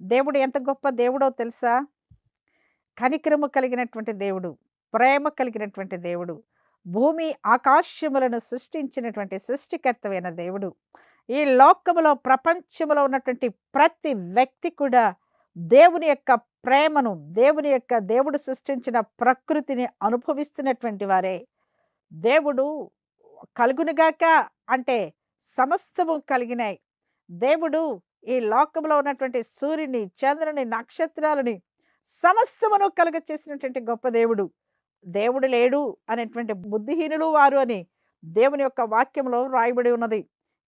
దేవుడు ఎంత గొప్ప దేవుడో తెలుసా? కనికరము కలిగినటువంటి దేవుడు ప్రేమ కలిగినటువంటి దేవుడు భూమి ఆకాశములను సృష్టించినటువంటి సృష్టికర్తమైన దేవుడు. ఈ లోకములో ప్రపంచములో ఉన్నటువంటి ప్రతి వ్యక్తి కూడా దేవుని యొక్క ప్రేమను దేవుని యొక్క దేవుడు సృష్టించిన ప్రకృతిని అనుభవిస్తున్నటువంటి వారే. దేవుడు కలుగునుగాక అంటే సమస్తము కలిగినాయి. దేవుడు ఈ లోకంలో ఉన్నటువంటి సూర్యుని చంద్రుని నక్షత్రాలని సమస్తమును కలుగ చేసినటువంటి గొప్ప దేవుడు. దేవుడు లేడు అనేటువంటి బుద్ధిహీనులు వారు అని దేవుని యొక్క వాక్యంలో రాయబడి ఉన్నది.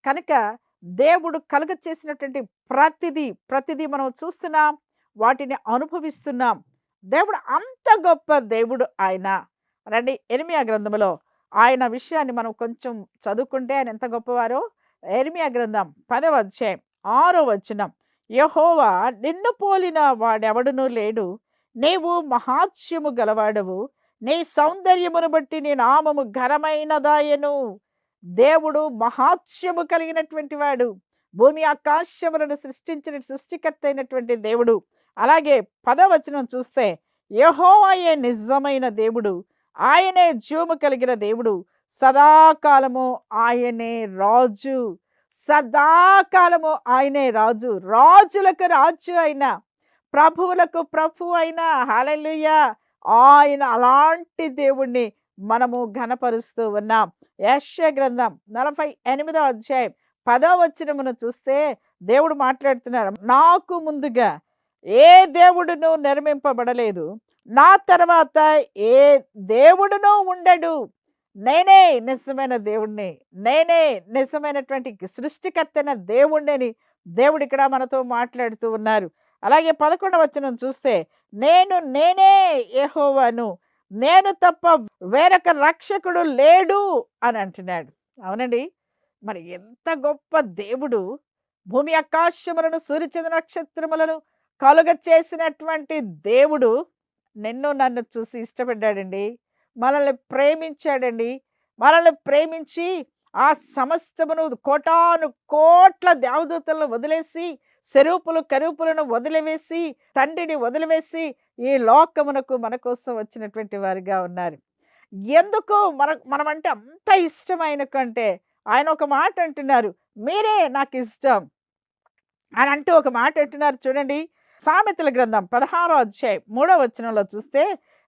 కనుక దేవుడు కలుగ చేసినటువంటి ప్రతిదీ ప్రతిదీ మనం చూస్తున్నాం వాటిని అనుభవిస్తున్నాం. దేవుడు అంత గొప్ప దేవుడు ఆయన. రండి ఎనిమియా గ్రంథములో ఆయన విషయాన్ని మనం కొంచెం చదువుకుంటే ఆయన ఎంత గొప్పవారో? ఎనిమియా గ్రంథం పదవ అధ్యాయం. ఆరో వచనం. యహోవా నిన్ను పోలిన వాడెవడునూ లేడు. నీవు మహాత్స్యము గలవాడవు. నీ సౌందర్యమును బట్టి నీ నామము ఘనమైనదాయను దేవుడు మహాత్స్యము కలిగినటువంటి వాడు. భూమి ఆకాశములను సృష్టించిన సృష్టికర్త అయినటువంటి దేవుడు. అలాగే పదవచనం చూస్తే యహోవాయే నిజమైన దేవుడు. ఆయనే జీవము కలిగిన దేవుడు. సదాకాలము ఆయనే రాజు. సదాకాలము ఆయనే రాజు రాజులకు రాజు అయిన ప్రభువులకు ప్రభు అయిన హలలుయ ఆయన అలాంటి దేవుణ్ణి మనము ఘనపరుస్తూ ఉన్నాం. యశ గ్రంథం నలభై ఎనిమిదో అధ్యాయం పదో వచ్చినమును చూస్తే దేవుడు మాట్లాడుతున్నారు నాకు ముందుగా ఏ దేవుడును నిర్మింపబడలేదు. నా తర్వాత ఏ దేవుడును ఉండడు. నేనే నిజమైన దేవుణ్ణి. నేనే నిజమైనటువంటి సృష్టికర్తైన దేవుణ్ణి దేవుడు ఇక్కడ మనతో మాట్లాడుతూ ఉన్నారు. అలాగే పదకొండవ వచనం చూస్తే నేను నేనే ఏహోవాను నేను తప్ప వేరొక రక్షకుడు లేడు అని అంటున్నాడు. అవునండి. మరి ఎంత గొప్ప దేవుడు. భూమి ఆకాశములను సూర్యచంద్ర నక్షత్రములను కలుగ చేసినటువంటి దేవుడు నిన్ను నన్ను చూసి ఇష్టపడ్డాడండి. మనల్ని ప్రేమించాడండి. మనల్ని ప్రేమించి ఆ సమస్తమును కోటాను కోట్ల దేవదూతలను వదిలేసి సెరూపులు కరూపులను వదిలివేసి తండ్రిని వదిలివేసి ఈ లోకమునకు మన కోసం వచ్చినటువంటి వారిగా ఉన్నారు. ఎందుకు మన మనమంటే అంత ఇష్టం ఆయనకంటే ఆయన ఒక మాట అంటున్నారు మీరే నాకు ఇష్టం అని అంటూ ఒక మాట అంటున్నారు. చూడండి సామెతల గ్రంథం పదహారో అధ్యాయం మూడో వచనంలో చూస్తే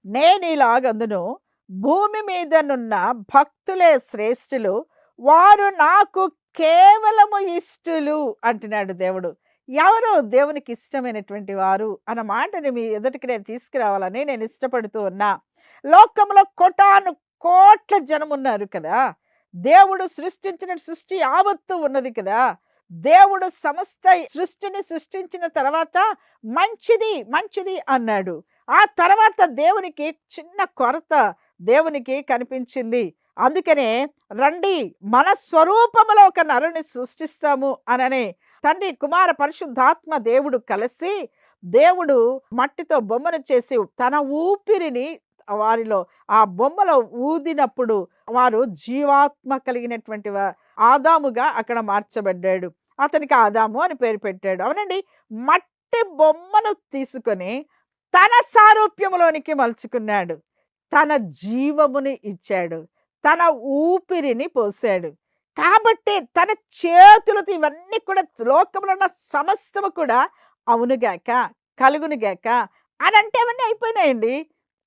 నేను ఇలాగందును భూమి మీదనున్న భక్తులే శ్రేష్ఠులు. వారు నాకు కేవలము ఇష్టులు అంటున్నాడు దేవుడు. ఎవరు దేవునికి ఇష్టమైనటువంటి వారు అన్న మాటని మీ ఎదుటికి నేను తీసుకురావాలని నేను ఇష్టపడుతూ ఉన్నా. లోకంలో కోటాను కోట్ల జనం ఉన్నారు కదా. దేవుడు సృష్టించిన సృష్టి యావత్తు ఉన్నది కదా. దేవుడు సమస్త సృష్టిని సృష్టించిన తర్వాత మంచిది మంచిది అన్నాడు. ఆ తర్వాత దేవునికి చిన్న కొరత దేవునికి కనిపించింది. అందుకనే రండి మన స్వరూపములో ఒక నరుని సృష్టిస్తాము అననే తండ్రి కుమార పరిశుద్ధాత్మ దేవుడు కలిసి దేవుడు మట్టితో బొమ్మను చేసి తన ఊపిరిని వారిలో ఆ బొమ్మలో ఊదినప్పుడు వారు జీవాత్మ కలిగినటువంటి ఆదాముగా అక్కడ మార్చబడ్డాడు. అతనికి ఆదాము అని పేరు పెట్టాడు. అవునండి? మట్టి బొమ్మను తీసుకొని తన సారూప్యములోనికి మలుచుకున్నాడు. తన జీవముని ఇచ్చాడు. తన ఊపిరిని పోసాడు కాబట్టి తన చేతులతో ఇవన్నీ కూడా లోకంలో ఉన్న సమస్తము కూడా అవునుగాక కలుగునుగాక అని అంటే అవన్నీ అయిపోయినాయండి.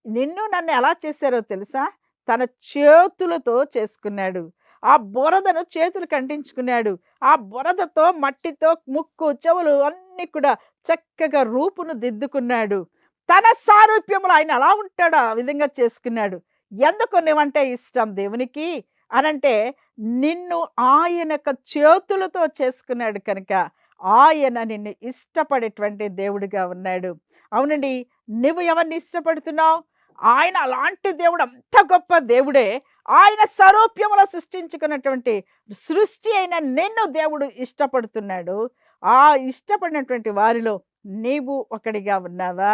నిన్ను నన్ను ఎలా చేశారో తెలుసా? తన చేతులతో చేసుకున్నాడు. ఆ బురదను చేతులు కంటించుకున్నాడు. ఆ బురదతో మట్టితో ముక్కు చెవులు అన్నీ కూడా చక్కగా రూపును దిద్దుకున్నాడు. తన సారూప్యములు ఆయన అలా ఉంటాడు ఆ విధంగా చేసుకున్నాడు. ఎందుకు నువ్వంటే ఇష్టం దేవునికి? అనంటే నిన్ను ఆయన యొక్క చేతులతో చేసుకున్నాడు కనుక ఆయన నిన్ను ఇష్టపడేటువంటి దేవుడిగా ఉన్నాడు. అవునండి నువ్వు ఎవరిని ఇష్టపడుతున్నావు? ఆయన అలాంటి దేవుడు అంత గొప్ప దేవుడే. ఆయన స్వరూప్యములో సృష్టించుకున్నటువంటి సృష్టి అయిన నిన్ను దేవుడు ఇష్టపడుతున్నాడు. ఆ ఇష్టపడినటువంటి వారిలో నీవు ఒకడిగా ఉన్నావా?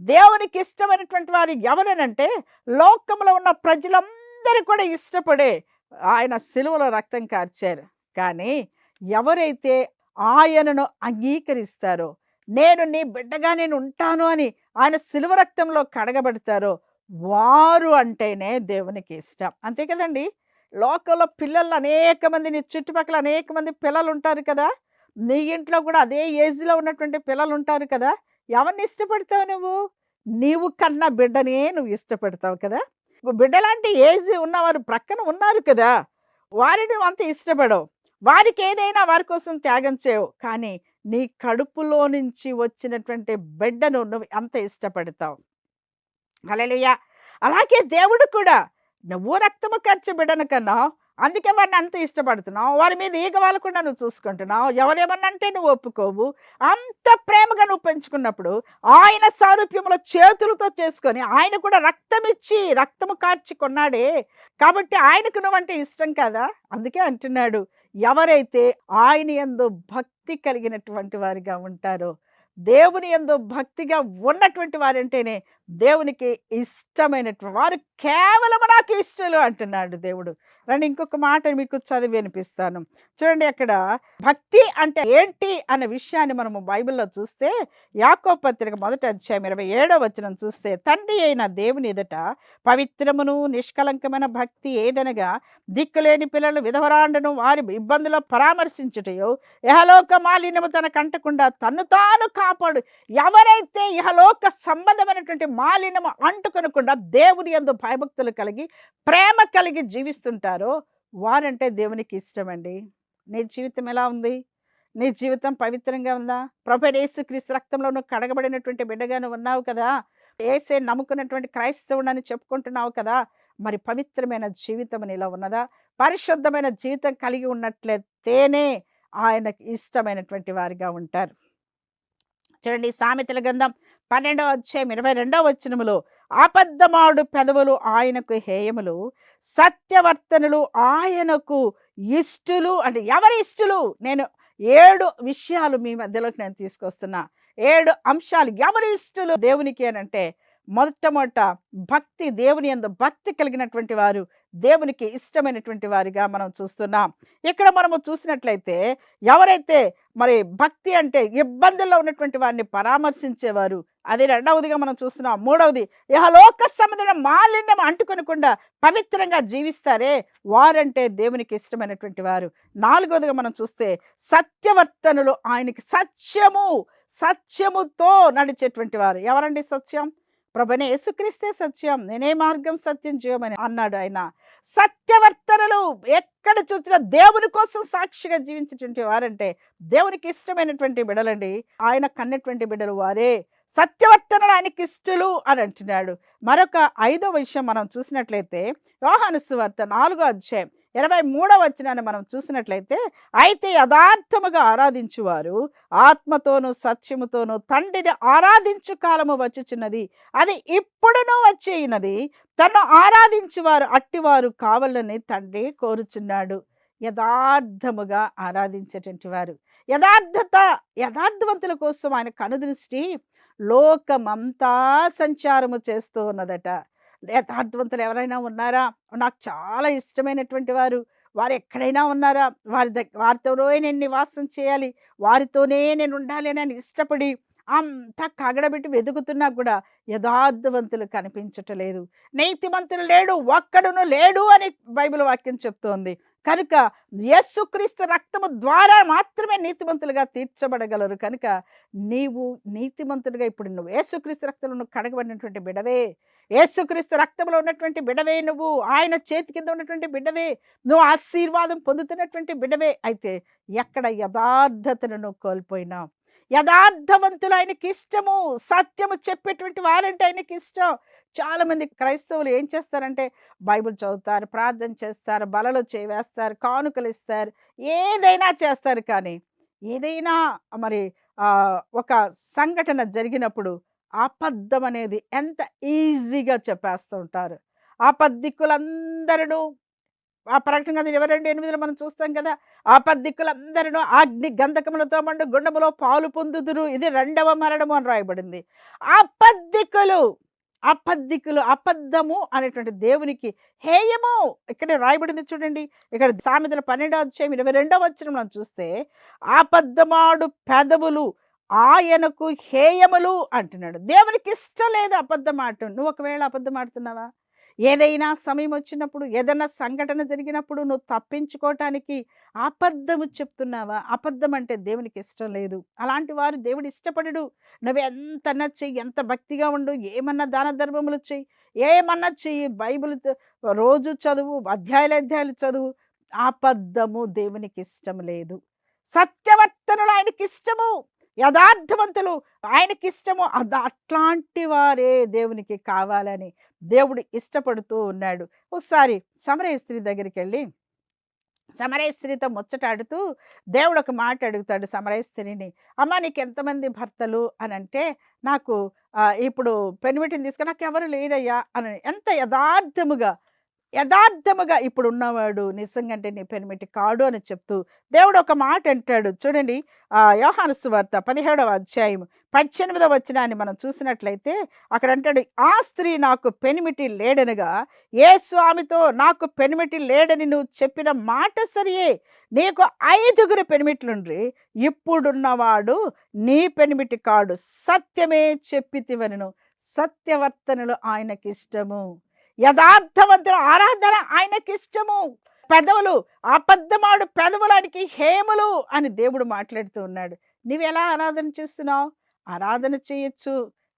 దేవునికి ఇష్టమైనటువంటి వారు ఎవరనంటే లోకంలో ఉన్న ప్రజలందరూ కూడా ఇష్టపడే ఆయన సిలువలో రక్తం కార్చారు. కానీ ఎవరైతే ఆయనను అంగీకరిస్తారో నేను నీ బిడ్డగా నేను ఉంటాను అని ఆయన సిలువ రక్తంలో కడగబడతారో వారు అంటేనే దేవునికి ఇష్టం. అంతే కదండి? లోకంలో పిల్లలు అనేక మంది నీ చుట్టుపక్కల అనేక మంది పిల్లలు ఉంటారు కదా? నీ ఇంట్లో కూడా అదే ఏజ్లో ఉన్నటువంటి పిల్లలు ఉంటారు కదా? ఎవరిని ఇష్టపడతావు నువ్వు? నీవు కన్న బిడ్డనే నువ్వు ఇష్టపడతావు కదా? బిడ్డలాంటి ఏజ్ ఉన్నవారు ప్రక్కన ఉన్నారు కదా? వారిని నువ్వు అంత ఇష్టపడవు. వారికి ఏదైనా వారి కోసం త్యాగం చేయవు. కానీ నీ కడుపులో నుంచి వచ్చినటువంటి బిడ్డను నువ్వు అంత ఇష్టపడతావు. హల్లెలూయా! అలాగే దేవుడు కూడా నువ్వు రక్తము ఖర్చు బిడ్డను కన్నా అందుకే వారిని అంత ఇష్టపడుతున్నావు. వారి మీద ఈగ వాళ్ళకుండా నువ్వు చూసుకుంటున్నావు. ఎవరేమన్నా అంటే నువ్వు ఒప్పుకోవు. అంత ప్రేమగా నువ్వు పెంచుకున్నప్పుడు ఆయన సారూప్యముల చేతులతో చేసుకొని ఆయన కూడా రక్తం ఇచ్చి రక్తము కార్చి కొన్నాడే. కాబట్టి ఆయనకు నువ్వంటే ఇష్టం కదా? అందుకే అంటున్నాడు. ఎవరైతే ఆయన యందు భక్తి కలిగినటువంటి వారిగా ఉంటారో దేవుని యందు భక్తిగా ఉన్నటువంటి వారంటేనే దేవునికి ఇష్టమైనటువంటి వారు కేవలం నాకు ఇష్టలు అంటున్నాడు దేవుడు. రండి ఇంకొక మాట మీకు చదివి వినిపిస్తాను. చూడండి అక్కడ భక్తి అంటే ఏంటి అనే విషయాన్ని మనము బైబిల్లో చూస్తే యాకో పత్రిక మొదటి అధ్యాయం ఇరవై ఏడో వచనం చూస్తే తండ్రి అయిన దేవుని ఎదుట పవిత్రమును నిష్కలంకమైన భక్తి ఏదనగా దిక్కులేని పిల్లలు విధవరాండను వారి ఇబ్బందులో పరామర్శించుటయో యహలోక మాలిన్యము తన కంటకుండా తను తాను కాపాడు. ఎవరైతే ఇహలోక సంబంధమైనటువంటి మాలినము అంటుకొనకుండా దేవుని యందు భయభక్తులు కలిగి ప్రేమ కలిగి జీవిస్తుంటారో వారంటే దేవునికి ఇష్టమండి. నీ జీవితం ఎలా ఉంది? నీ జీవితం పవిత్రంగా ఉందా? ప్రభు యేసుక్రీస్తు రక్తంలో నువ్వు కడగబడినటువంటి బిడ్డగాను ఉన్నావు కదా? ఏసే నమ్ముకున్నటువంటి క్రైస్తవుడని చెప్పుకుంటున్నావు కదా? మరి పవిత్రమైన జీవితం నీలో ఉన్నదా? పరిశుద్ధమైన జీవితం కలిగి ఉన్నట్లయితేనే ఆయనకు ఇష్టమైనటువంటి వారిగా ఉంటారు. చూడండి సామెతల గ్రంథం పన్నెండవ అధ్యాయం ఇరవై రెండవ వచనములో అబద్ధమాడు పెదవులు ఆయనకు హేయములు సత్యవర్తనులు ఆయనకు ఇష్టులు అంటే ఎవరి ఇష్టులు? నేను ఏడు విషయాలు మీ మధ్యలోకి నేను తీసుకొస్తున్నా. ఏడు అంశాలు ఎవరి ఇష్టులు? దేవునికి అనంటే అంటే మొట్టమొదట భక్తి దేవుని ఎందు భక్తి కలిగినటువంటి వారు దేవునికి ఇష్టమైనటువంటి వారిగా మనం చూస్తున్నాం. ఇక్కడ మనము చూసినట్లయితే ఎవరైతే మరి భక్తి అంటే ఇబ్బందుల్లో ఉన్నటువంటి వారిని పరామర్శించేవారు అది రెండవదిగా మనం చూస్తున్నాం. మూడవది ఇహలోక సంబంధమైన మాలిన్యం అంటుకొనకుండా పవిత్రంగా జీవిస్తారే వారంటే దేవునికి ఇష్టమైనటువంటి వారు. నాలుగవదిగా మనం చూస్తే సత్యవర్తనులు ఆయనకి సత్యము సత్యముతో నడిచేటువంటి వారు. ఎవరండి సత్యం? ప్రభునే యేసుక్రీస్తే సత్యం నేనే మార్గం సత్యం జీవమని అన్నాడు ఆయన. సత్యవర్తనలు ఎక్కడ చూసినా దేవుని కోసం సాక్షిగా జీవించేటువంటి వారంటే దేవునికి ఇష్టమైనటువంటి బిడలండి. ఆయన కన్నటువంటి బిడలు వారే. సత్యవర్తనలు ఆయనకి ఇష్టలు అని అంటున్నాడు. మరొక ఐదో విషయం మనం చూసినట్లయితే యోహానుసు వార్త నాలుగో అధ్యాయం ఇరవై మూడవ వచనాన్ని మనం చూసినట్లయితే అయితే యథార్థముగా ఆరాధించువారు ఆత్మతోనూ సత్యముతోనూ తండ్రిని ఆరాధించు కాలము వచ్చుచున్నది. అది ఇప్పుడునూ వచ్చేయున్నది. తను ఆరాధించువారు అట్టివారు కావాలని తండ్రి కోరుచున్నాడు. యథార్థముగా ఆరాధించేటువంటి వారు. యథార్థత యథార్థవంతుల కోసం ఆయన కనుదృష్టి లోకమంతా సంచారము చేస్తూ ఉన్నదట. యథార్థవంతులు ఎవరైనా ఉన్నారా? నాకు చాలా ఇష్టమైనటువంటి వారు. వారు ఎక్కడైనా ఉన్నారా? వారి దగ్గర వారితోనే నేను నివాసం చేయాలి. వారితోనే నేను ఉండాలి అని ఇష్టపడి అంతా కగడబెట్టి వెతుకుతున్నా కూడా యథార్థవంతులు కనిపించటలేదు. నీతిమంతులు లేడు ఒక్కడును లేడు అని బైబిల్ వాక్యం చెప్తోంది. కనుక యేసుక్రీస్తు రక్తము ద్వారా మాత్రమే నీతిమంతులుగా తీర్చబడగలరు. కనుక నీవు నీతిమంతులుగా ఇప్పుడు నువ్వు యేసుక్రీస్తు రక్తంలో నువ్వు కడగబడినటువంటి బిడవే. యేసుక్రీస్తు రక్తంలో ఉన్నటువంటి బిడవే నువ్వు ఆయన చేతి కింద ఉన్నటువంటి బిడ్డవే నువ్వు ఆశీర్వాదం పొందుతున్నటువంటి బిడ్డవే అయితే ఎక్కడ యథార్థతను నువ్వు కోల్పోయినావు? యథార్థవంతులు ఆయనకి ఇష్టము సత్యము చెప్పేటువంటి వారంటే ఆయనకి ఇష్టం. చాలామంది క్రైస్తవులు ఏం చేస్తారంటే బైబిల్ చదువుతారు ప్రార్థన చేస్తారు బలలో చేవేస్తారు కానుకలు ఇస్తారు ఏదైనా చేస్తారు కానీ ఏదైనా మరి ఒక సంఘటన జరిగినప్పుడు అబద్ధం అనేది ఎంత ఈజీగా చెప్పేస్తూ ఉంటారు ఆపద్దిక్కులందరూ ఆ ప్రకటన కదా ఇరవై రెండు ఎనిమిదిలో మనం చూస్తాం కదా! ఆపద్దిక్కులందరూ అగ్ని గంధకములతో మండు గుండములో పాలు పొందుదురు. ఇది రెండవ మరణము అని రాయబడింది. అపద్దిక్కులు అపద్దికులు అబద్ధము అనేటువంటి దేవునికి హేయము! ఇక్కడ రాయబడింది చూడండి. ఇక్కడ సామెతల పన్నెండవ అధ్యాయం ఇరవై రెండవ వచ్చిన మనం చూస్తే అబద్ధమాడు పెదవులు ఆయనకు హేయములు అంటున్నాడు. దేవునికి ఇష్టం లేదు అబద్ధం ఆడటం. నువ్వు ఒకవేళ అబద్ధం ఆడుతున్నావా? ఏదైనా సమయం వచ్చినప్పుడు ఏదైనా సంఘటన జరిగినప్పుడు నువ్వు తప్పించుకోవటానికి అబద్ధము చెప్తున్నావా? అబద్ధం అంటే దేవునికి ఇష్టం లేదు. అలాంటి వారు దేవుడు ఇష్టపడడు. నువ్వు ఎంత చెయ్యి ఎంత భక్తిగా ఉండు ఏమన్నా దాన ధర్మములు చెయ్యి ఏమన్నా చెయ్యి బైబిల్ రోజు చదువు అధ్యాయులు అధ్యాయులు చదువు అబద్ధము దేవునికి ఇష్టం లేదు. సత్యవర్తనులు ఆయనకి ఇష్టము. యథార్థవంతులు. ఆయనకిష్టము అద- అట్లాంటి వారే దేవునికి కావాలని దేవుడు ఇష్టపడుతూ ఉన్నాడు. ఒకసారి సమరయ స్త్రీ దగ్గరికి వెళ్ళి సమరయ స్త్రీతో ముచ్చటాడుతూ దేవుడు ఒక మాట అడుగుతాడు సమరయ స్త్రీని. అమ్మ నీకు ఎంతమంది భర్తలు? అని అంటే నాకు ఇప్పుడు పెనిమిటిని తీసుకుని నాకు ఎవరు లేరయ్యా? అని ఎంత యథార్థముగా యథార్థముగా ఇప్పుడు ఉన్నవాడు నిజంగా అంటే నీ పెనిమిటి కాడు అని చెప్తూ దేవుడు ఒక మాట అంటాడు. చూడండి ఆ యోహాను సువార్త పదిహేడవ అధ్యాయం పద్దెనిమిదవ వచనాన్ని మనం చూసినట్లయితే అక్కడ అంటాడు ఆ స్త్రీ నాకు పెనిమిటి లేడనగా ఏ స్వామితో నాకు పెనిమిటి లేడని నువ్వు చెప్పిన మాట సరియే. నీకు ఐదుగురు పెనిమిట్లుండ్రి. ఇప్పుడున్నవాడు నీ పెనిమిటి కాడు సత్యమే చెప్పితివనను. సత్యవర్తనలు ఆయనకిష్టము. యథార్థవంతుల ఆరాధన ఆయనకి ఇష్టము. పెదవులు అబద్ధమాడు పెదవులానికి హేములు అని దేవుడు మాట్లాడుతూ ఉన్నాడు. నువ్వు ఎలా ఆరాధన చేస్తున్నావు? ఆరాధన చేయొచ్చు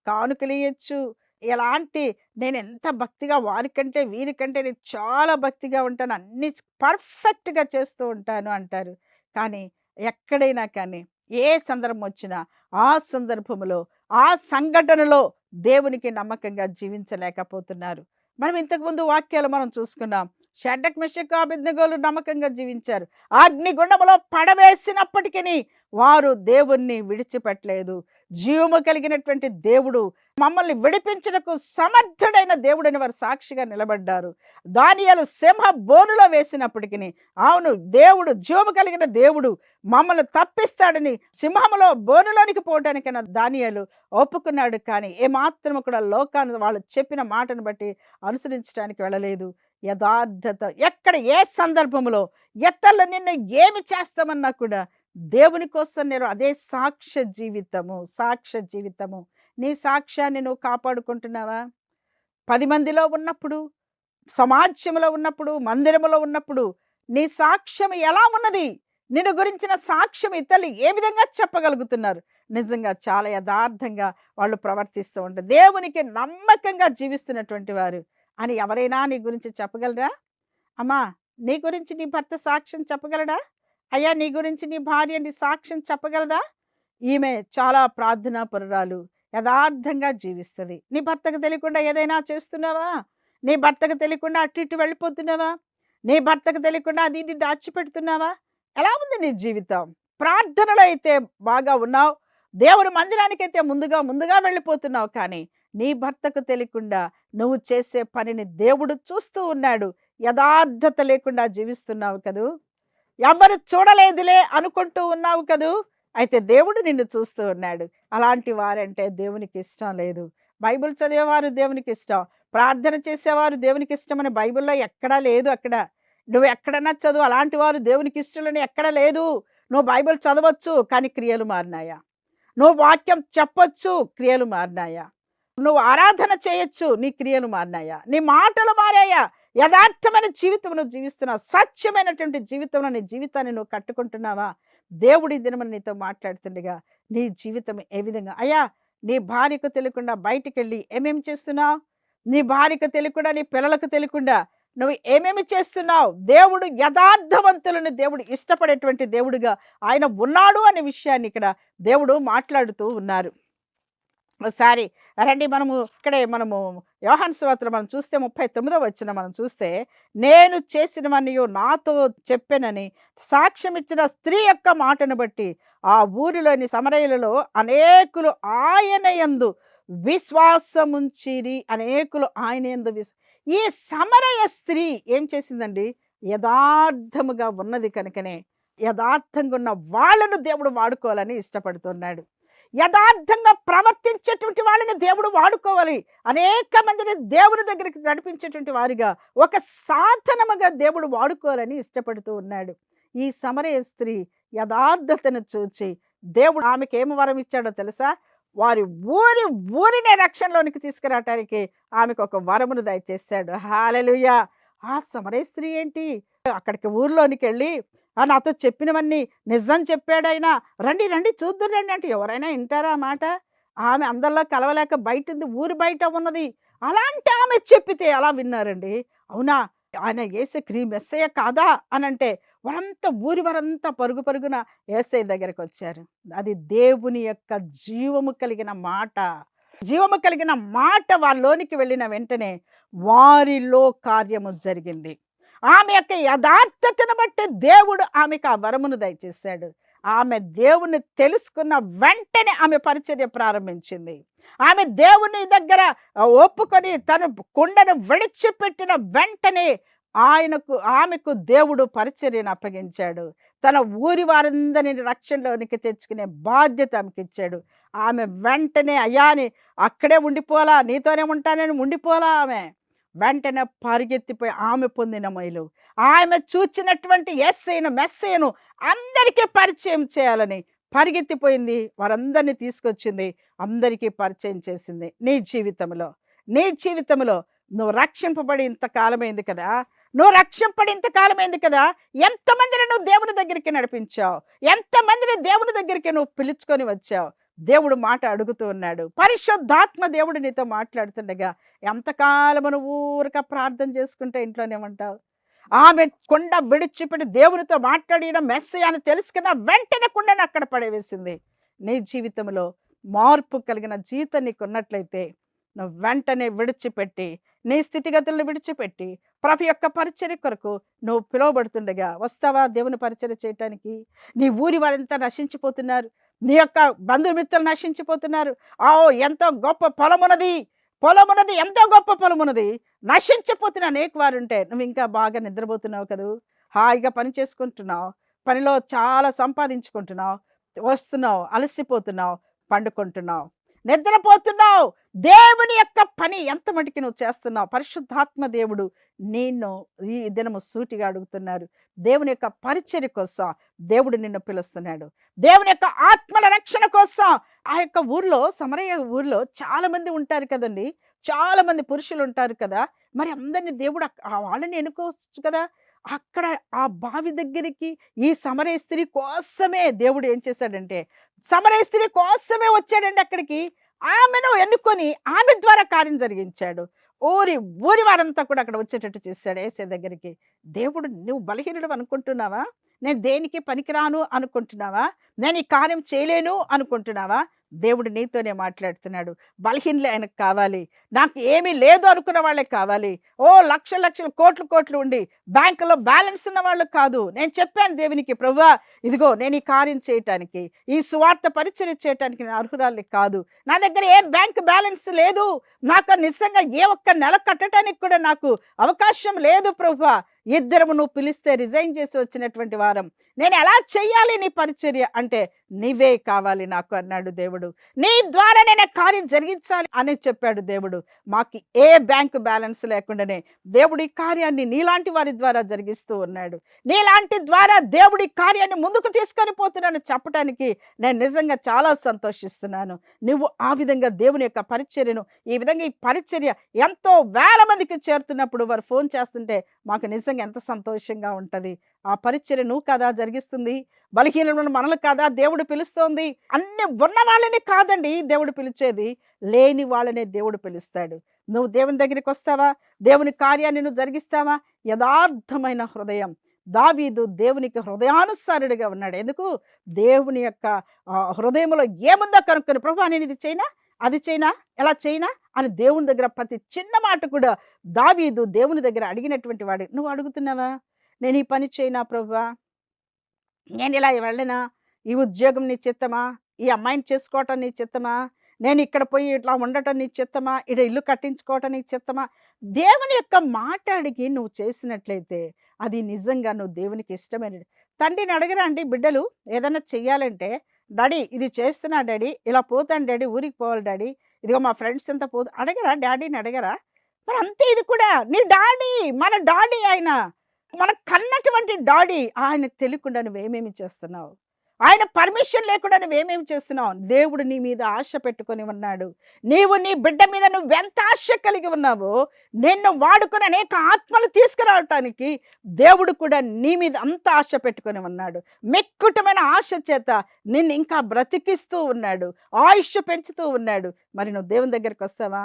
కానుకలు ఇయ్యచ్చు. ఎలాంటి నేను ఎంత భక్తిగా వారికంటే వీరికంటే నేను చాలా భక్తిగా ఉంటాను. అన్ని పర్ఫెక్ట్గా చేస్తూ ఉంటాను అంటారు. కానీ ఎక్కడైనా కానీ ఏ సందర్భం వచ్చినా ఆ సందర్భంలో ఆ సంఘటనలో దేవునికి నమ్మకంగా జీవించలేకపోతున్నారు. మనం ఇంతకుముందు వాక్యాలు మనం చూసుకున్నాం. షడ్డక్ మిషక్ అభిజ్ఞగోలు నమ్మకంగా జీవించారు. అగ్నిగుండములో పడవేసినప్పటికీ వారు దేవుణ్ణి విడిచిపెట్టలేదు. జీవము కలిగినటువంటి దేవుడు మమ్మల్ని విడిపించుటకు సమర్థుడైన దేవుడని వారు సాక్షిగా నిలబడ్డారు. దానియాలు సింహ బోనులో వేసినప్పటికీ అవును దేవుడు జీవము కలిగిన దేవుడు మమ్మల్ని తప్పిస్తాడని సింహములో బోనులోనికి పోవడానికైనా దానియాలు ఒప్పుకున్నాడు. కానీ ఏమాత్రము కూడా లోకాన్ని వాళ్ళు చెప్పిన మాటను బట్టి అనుసరించడానికి వెళ్ళలేదు. యథార్థత ఎక్కడ ఏ సందర్భంలో ఎత్తల్లో నిన్ను ఏమి చేస్తామన్నా కూడా దేవుని కోసం నేను అదే సాక్ష్య జీవితము సాక్ష్య జీవితము. నీ సాక్ష్యాన్ని నువ్వు కాపాడుకుంటున్నావా? పది మందిలో ఉన్నప్పుడు సమాజంలో ఉన్నప్పుడు మందిరములో ఉన్నప్పుడు నీ సాక్ష్యం ఎలా ఉన్నది? నిన్ను గురించిన సాక్ష్యం ఇతరులు ఏ విధంగా చెప్పగలుగుతున్నారు? నిజంగా చాలా యథార్థంగా వాళ్ళు ప్రవర్తిస్తూ ఉంటారు దేవునికి నమ్మకంగా జీవిస్తున్నటువంటి వారు. అని ఎవరైనా నీ గురించి చెప్పగలరా? అమ్మా నీ గురించి నీ భర్త సాక్ష్యం చెప్పగలడా? అయ్యా నీ గురించి నీ భార్య నీ సాక్ష్యం చెప్పగలదా? ఈమె చాలా ప్రార్థనా పరురాలు యథార్థంగా జీవిస్తుంది. నీ భర్తకు తెలియకుండా ఏదైనా చేస్తున్నావా? నీ భర్తకు తెలియకుండా అటు ఇటు వెళ్ళిపోతున్నావా? నీ భర్తకు తెలియకుండా అది ఇది దాచిపెడుతున్నావా? ఎలా ఉంది నీ జీవితం? ప్రార్థనలో అయితే బాగా ఉన్నావు. దేవుని మందిరానికైతే ముందుగా ముందుగా వెళ్ళిపోతున్నావు కానీ నీ భర్తకు తెలియకుండా నువ్వు చేసే పనిని దేవుడు చూస్తూ ఉన్నాడు. యథార్థత లేకుండా జీవిస్తున్నావు కదూ? ఎవరు చూడలేదులే అనుకుంటూ ఉన్నావు కదూ? అయితే దేవుడు నిన్ను చూస్తూ ఉన్నాడు. అలాంటి వారంటే దేవునికి ఇష్టం లేదు. బైబిల్ చదివేవారు దేవునికి ఇష్టం. ప్రార్థన చేసేవారు దేవునికి ఇష్టం అని బైబిల్లో ఎక్కడా లేదు అక్కడ. నువ్వు ఎక్కడన్నా చదువు అలాంటి వారు దేవునికి ఇష్టలని ఎక్కడ లేదు. నువ్వు బైబిల్ చదవచ్చు కానీ క్రియలు మారినాయా? నువ్వు వాక్యం చెప్పొచ్చు క్రియలు మారినాయా? నువ్వు ఆరాధన చేయొచ్చు నీ క్రియలు మారినాయా? నీ మాటలు మారాయా? యథార్థమైన జీవితం నువ్వు జీవిస్తున్నావు సత్యమైనటువంటి జీవితంలో నీ జీవితాన్ని నువ్వు కట్టుకుంటున్నావా? దేవుడి దినమని నీతో మాట్లాడుతుండగా నీ జీవితం ఏ విధంగా? అయ్యా నీ భార్యకు తెలియకుండా బయటికి వెళ్ళి ఏమేమి చేస్తున్నావు? నీ భార్యకు తెలియకుండా నీ పిల్లలకు తెలియకుండా నువ్వు ఏమేమి చేస్తున్నావు? దేవుడు యథార్థవంతులను దేవుడు ఇష్టపడేటువంటి దేవుడుగా ఆయన ఉన్నాడు అనే విషయాన్ని ఇక్కడ దేవుడు మాట్లాడుతూ ఉన్నారు. ఒకసారి రండి మనము ఇక్కడే మనము యోహాన్ సువార్తలో మనం చూస్తే ముప్పై తొమ్మిదో వచ్చిన మనం చూస్తే నేను చేసినవన్నీ నాతో చెప్పానని సాక్ష్యం ఇచ్చిన స్త్రీ యొక్క మాటను బట్టి ఆ ఊరిలోని సమరయులలో అనేకులు ఆయన యందు విశ్వాసముంచిరి అనేకులు ఆయన యందు విశ్వ ఈ సమరయ స్త్రీ ఏం చేసిందండి? యథార్థముగా ఉన్నది కనుకనే యథార్థంగా ఉన్న వాళ్ళను దేవుడు వాడుకోవాలని ఇష్టపడుతున్నాడు. యథార్థంగా ప్రవర్తించేటువంటి వాళ్ళని దేవుడు వాడుకోవాలి. అనేక మందిని దేవుని దగ్గరికి నడిపించేటువంటి వారిగా ఒక సాధనముగా దేవుడు వాడుకోవాలని ఇష్టపడుతూ ఉన్నాడు. ఈ సమరయ స్త్రీ యథార్థతను చూచి దేవుడు ఆమెకి ఏమి వరం ఇచ్చాడో తెలుసా? వారి ఊరి ఊరినే రక్షణలోనికి తీసుకురావటానికి ఆమెకు ఒక వరమును దయచేశాడు. హాలెలుయా! ఆ సమరే స్త్రీ ఏంటి? అక్కడికి ఊర్లోనికి వెళ్ళి నాతో చెప్పినవన్నీ నిజం చెప్పాడైనా రండి రండి చూద్దురు రండి అంటే ఎవరైనా వింటారా మాట? ఆమె అందరిలో కలవలేక బయట ఉంది ఊరి బయట ఉన్నది. అలాంటి ఆమె చెప్పితే అలా విన్నారండి? అవునా? ఆయన ఏసే క్రీమ్ ఎస్సయ్య కాదా? అని అంటే వారంతా ఊరి వరంతా పరుగు పరుగున ఏసై దగ్గరికి వచ్చారు. అది దేవుని యొక్క జీవము కలిగిన మాట. జీవము కలిగిన మాట వాళ్ళలోనికి వెళ్ళిన వెంటనే వారిలో కార్యము జరిగింది. ఆమె యొక్క యథార్థతను బట్టి దేవుడు ఆమెకు ఆ వరమును దయచేశాడు. ఆమె దేవుని తెలుసుకున్న వెంటనే ఆమె పరిచర్య ప్రారంభించింది. ఆమె దేవుని దగ్గర ఒప్పుకొని తన కుండను విడిచిపెట్టిన వెంటనే ఆయనకు ఆమెకు దేవుడు పరిచర్యను అప్పగించాడు. తన ఊరి వారందరిని రక్షణలోనికి తెచ్చుకునే బాధ్యత ఆమెకి ఇచ్చాడు. ఆమె వెంటనే అయ్యాని అక్కడే ఉండిపోలా నీతోనే ఉంటానని ఉండిపోలా ఆమె? వెంటనే పరిగెత్తిపోయి ఆమె పొందిన మైలు. ఆమె చూచినటువంటి ఎస్ఐను మెస్సైను అందరికీ పరిచయం చేయాలని పరిగెత్తిపోయింది. వారందరినీ తీసుకొచ్చింది. అందరికీ పరిచయం చేసింది. నీ జీవితంలో. నీ జీవితంలో నువ్వు రక్షింపబడి ఇంతకాలమైంది కదా. నువ్వు రక్షింపడి ఇంతకాలమైంది కదా. ఎంతమందిని నువ్వు దేవుని దగ్గరికి నడిపించావు? ఎంతమందిని దేవుని దగ్గరికి నువ్వు పిలుచుకొని వచ్చావు? దేవుడు మాట అడుగుతూ ఉన్నాడు. పరిశుద్ధాత్మ దేవుడు నీతో మాట్లాడుతుండగా ఎంతకాలము నువ్వు ఊరక ప్రార్థన చేసుకుంటే ఇంట్లోనే ఉంటావు? ఆమె కొండ విడిచిపెట్టి దేవునితో మాట్లాడిన మెస్సే అని తెలుసుకున్న వెంటనే కుండను అక్కడ పడవేసింది. నీ జీవితంలో మార్పు కలిగిన జీవితం నీకు ఉన్నట్లయితే నువ్వు వెంటనే విడిచిపెట్టి నీ స్థితిగతులను విడిచిపెట్టి ప్రభు యొక్క పరిచర్య కొరకు నువ్వు పిలువబడుతుండగా వస్తావా దేవుని పరిచర్య చేయటానికి? నీ ఊరి వారంతా నశించిపోతున్నారు. నీ యొక్క బంధుమిత్రులు నశించిపోతున్నారు. ఆ ఎంతో గొప్ప పొలమున్నది. పొలమున్నది ఎంతో గొప్ప పొలమున్నది. నశించిపోతున్న అనేక వారు ఉంటే నువ్వు ఇంకా బాగా నిద్రపోతున్నావు కదూ. హాయిగా పని చేసుకుంటున్నావు. పనిలో చాలా సంపాదించుకుంటున్నావు. వస్తున్నావు అలసిపోతున్నావు పండుకుంటున్నావు. నిద్రపోతున్నావు. దేవుని యొక్క పని ఎంత మటుకి నువ్వు చేస్తున్నావు? పరిశుద్ధాత్మ దేవుడు నిన్ను ఈ దినము సూటిగా అడుగుతున్నారు. దేవుని యొక్క పరిచర్య కోసం దేవుడు నిన్ను పిలుస్తున్నాడు. దేవుని యొక్క ఆత్మల రక్షణ కోసం ఆ యొక్క ఊర్లో సమరయ్య ఊర్లో చాలా మంది ఉంటారు కదండి. చాలా మంది పురుషులు ఉంటారు కదా. మరి అందరిని దేవుడు ఆ వాళ్ళని ఎన్నుకోవచ్చు కదా? అక్కడ ఆ బావి దగ్గరికి ఈ సమరయ స్త్రీ కోసమే దేవుడు ఏం చేశాడంటే సమరయ స్త్రీ కోసమే వచ్చాడండి అక్కడికి. ఆమెను ఎన్నుకొని ఆమె ద్వారా కార్యం జరిగించాడు. ఊరి ఊరి వారంతా కూడా అక్కడ వచ్చేటట్టు చేశాడు ఏసే దగ్గరికి. దేవుడు నువ్వు బలహీనుడు అనుకుంటున్నావా? నేను దేనికి పనికిరాను అనుకుంటున్నావా? నేను ఈ కార్యం చేయలేను అనుకుంటున్నావా? దేవుడు నీతోనే మాట్లాడుతున్నాడు. బలహీనలే ఆయనకు కావాలి. నాకు ఏమీ లేదు అనుకున్న వాళ్ళే కావాలి. ఓ లక్ష లక్షలు కోట్లు కోట్లు ఉండి బ్యాంకులో బ్యాలెన్స్ ఉన్న వాళ్ళు కాదు. నేను చెప్పాను దేవునికి ప్రభువా ఇదిగో నేను ఈ కార్యం చేయటానికి ఈ స్వార్థ పరిచయం చేయటానికి నేను అర్హురాలి కాదు. నా దగ్గర ఏ బ్యాంక్ బ్యాలెన్స్ లేదు. నాకు నిజంగా ఏ ఒక్క నెల కట్టడానికి కూడా నాకు అవకాశం లేదు ప్రభువా ఇద్దరము నువ్వు పిలిస్తే రిజైన్ చేసి వచ్చినటువంటి వారం. నేను ఎలా చెయ్యాలి నీ పరిచర్య? అంటే నీవే కావాలి నాకు అన్నాడు దేవుడు. నీ ద్వారా నేను కార్యం జరిగించాలి అని చెప్పాడు దేవుడు. మాకు ఏ బ్యాంక్ బ్యాలెన్స్ లేకుండానే దేవుడి కార్యాన్ని నీలాంటి వారి ద్వారా జరిగిస్తూ ఉన్నాడు. నీలాంటి ద్వారా దేవుడి కార్యాన్ని ముందుకు తీసుకొని పోతున్నాను చెప్పడానికి నేను నిజంగా చాలా సంతోషిస్తున్నాను. నువ్వు ఆ విధంగా దేవుని యొక్క పరిచర్యను ఈ విధంగా ఈ పరిచర్య ఎంతో వేల మందికి చేరుతున్నప్పుడు వారు ఫోన్ చేస్తుంటే మాకు నిజంగా ఎంత సంతోషంగా ఉంటుంది. ఆ పరిచర్య నువ్వు కదా జరిగిస్తుంది. బలహీనమైన మనలు కాదా దేవుడు పిలుస్తోంది. అన్ని ఉన్న వాళ్ళని కాదండి దేవుడు పిలిచేది. లేని వాళ్ళనే దేవుడు పిలుస్తాడు. నువ్వు దేవుని దగ్గరికి వస్తావా? దేవుని కార్యాన్ని నువ్వు జరిగిస్తావా? యథార్థమైన హృదయం. దావీదు దేవునికి హృదయానుసారుడిగా ఉన్నాడు. ఎందుకు? దేవుని యొక్క హృదయంలో ఏముందో కనుక్కొని ప్రభు నేను ఇది చేయనా? అది చేయనా? ఎలా చేయనా? అని దేవుని దగ్గర ప్రతి చిన్న మాట కూడా దావీదు దేవుని దగ్గర అడిగినటువంటి వాడు నువ్వు అడుగుతున్నావా? నేను ఈ పని చేయనా ప్రభువా నేను ఇలా వెళ్ళనా? ఈ ఉద్యోగం నీ చిత్తమా? ఈ అమ్మాయిని చేసుకోవటం నీ చిత్తమా? నేను ఇక్కడ పోయి ఇట్లా ఉండటం నీ చిత్తమా? ఇక్కడ ఇల్లు కట్టించుకోవటం నీ చిత్తమా? దేవుని యొక్క మాట అడిగి నువ్వు చేసినట్లయితే అది నిజంగా నువ్వు దేవునికి ఇష్టమైన తండ్రిని అడగరా అండి బిడ్డలు ఏదైనా చెయ్యాలంటే డాడీ ఇది చేస్తున్నా డాడీ ఇలా పోతాను డాడీ ఊరికి పోవాలి డాడీ ఇదిగో మా ఫ్రెండ్స్ అంతా పోదు అడగరా? డాడీని అడగరా? మరి అంతే ఇది కూడా నీ డాడీ మన డాడీ ఆయన మన కన్నటువంటి డాడీ ఆయనకు తెలియకుండా నువ్వేమేమి చేస్తున్నావు? ఆయన పర్మిషన్ లేకుండా నువ్వేమేమి చేస్తున్నావు? దేవుడు నీ మీద ఆశ పెట్టుకొని ఉన్నాడు. నీవు నీ బిడ్డ మీద నువ్వెంత ఆశ కలిగి ఉన్నావో నిన్ను వాడుకొని అనేక ఆత్మలు తీసుకురావటానికి దేవుడు కూడా నీ మీద అంత ఆశ పెట్టుకొని ఉన్నాడు. మెక్కుటమైన ఆశ చేత నిన్ను ఇంకా బ్రతికిస్తూ ఉన్నాడు. ఆయుష్ పెంచుతూ ఉన్నాడు. మరి నువ్వు దేవుని దగ్గరికి వస్తావా?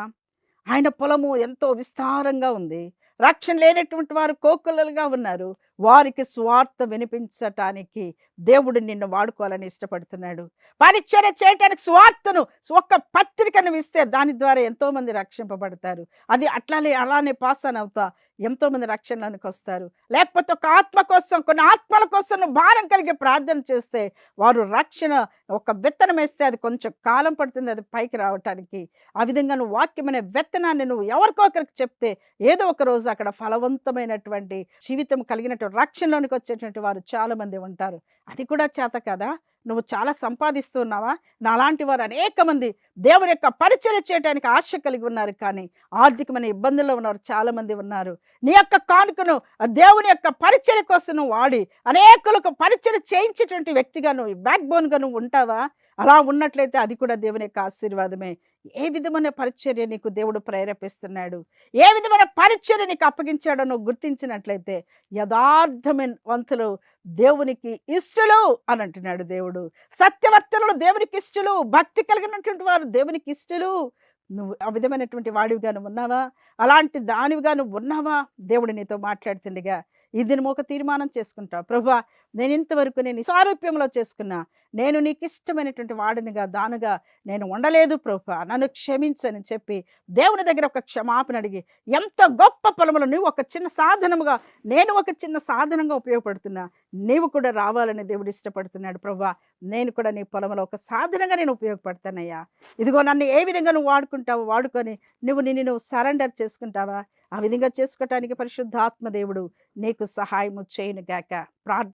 ఆయన పొలము ఎంతో విస్తారంగా ఉంది. రక్షణ లేనటువంటి వారు కోకొల్లలుగా ఉన్నారు. వారికి స్వార్థ వినిపించటానికి దేవుడు నిన్ను వాడుకోవాలని ఇష్టపడుతున్నాడు. పరిచర్య చేయటానికి స్వార్థను ఒక్క పత్రికను ఇస్తే దాని ద్వారా ఎంతో మంది రక్షింపబడతారు. అది అట్లానే అలానే పాస్ అని అవుతా ఎంతో మంది రక్షణలోనికి వస్తారు. లేకపోతే ఒక ఆత్మ కోసం కొన్ని ఆత్మల కోసం భారం కలిగి ప్రార్థన చేస్తే వారు రక్షణ ఒక విత్తనం వేస్తే అది కొంచెం కాలం పడుతుంది అది పైకి రావటానికి. ఆ విధంగా నువ్వు వాక్యమనే విత్తనాన్ని నువ్వు ఎవరికొకరికి చెప్తే ఏదో ఒక రోజు అక్కడ ఫలవంతమైనటువంటి జీవితం కలిగినటువంటి రక్షణలోనికి వచ్చేటువంటి వారు చాలా మంది ఉంటారు. అది కూడా చేత కదా? నువ్వు చాలా సంపాదిస్తున్నావా నాలాంటి వారు అనేక మంది దేవుని యొక్క పరిచయం చేయడానికి ఆశ కలిగి ఉన్నారు కానీ ఆర్థికమైన ఇబ్బందుల్లో ఉన్నవారు చాలా మంది ఉన్నారు. నీ యొక్క కానుకను ఆ దేవుని యొక్క పరిచయ కోసం నువ్వు వాడి అనేకులకు పరిచయం చేయించేటువంటి వ్యక్తిగా నువ్వు బ్యాక్ బోన్గా నువ్వు ఉంటావా? అలా ఉన్నట్లయితే అది కూడా దేవుని యొక్క ఆశీర్వాదమే. ఏ విధమైన పరిచర్య నీకు దేవుడు ప్రేరేపిస్తున్నాడు? ఏ విధమైన పరిచర్య నీకు అప్పగించాడో నువ్వు గుర్తించినట్లయితే యథార్థమైన వంతులు దేవునికి ఇష్టలు అని అంటున్నాడు దేవుడు. సత్యవర్తనలు దేవునికి ఇష్టలు భక్తి కలిగినటువంటి వారు దేవునికి ఇష్టలు. నువ్వు ఆ విధమైనటువంటి వాడివిగా నువ్వు ఉన్నావా? అలాంటి దానివిగా నువ్వు ఉన్నావా? దేవుడు నీతో మాట్లాడుతుండగా ఇది దినం ఒక తీర్మానం చేసుకుంటావు ప్రభా నేను ఇంతవరకు నేను సారూప్యంలో చేసుకున్నా. నేను నీకు ఇష్టమైనటువంటి వాడినిగా దానుగా నేను ఉండలేదు ప్రభా. నన్ను క్షమించని చెప్పి దేవుని దగ్గర ఒక క్షమాపణ అడిగి ఎంత గొప్ప పొలములు నువ్వు ఒక చిన్న సాధనముగా నేను ఒక చిన్న సాధనంగా ఉపయోగపడుతున్నా నీవు కూడా రావాలని దేవుడు ఇష్టపడుతున్నాడు ప్రభా. నేను కూడా నీ పొలంలో ఒక సాధనంగా నేను ఉపయోగపడతానయ్యా. ఇదిగో నన్ను ఏ విధంగా నువ్వు వాడుకుంటావో వాడుకొని నువ్వు నిన్ను నువ్వు సరెండర్ చేసుకుంటావా? ఆ విధంగా చేసుకోవటానికి పరిశుద్ధాత్మ దేవుడు నీకు సహాయము చేయను గాక. ప్రార్థన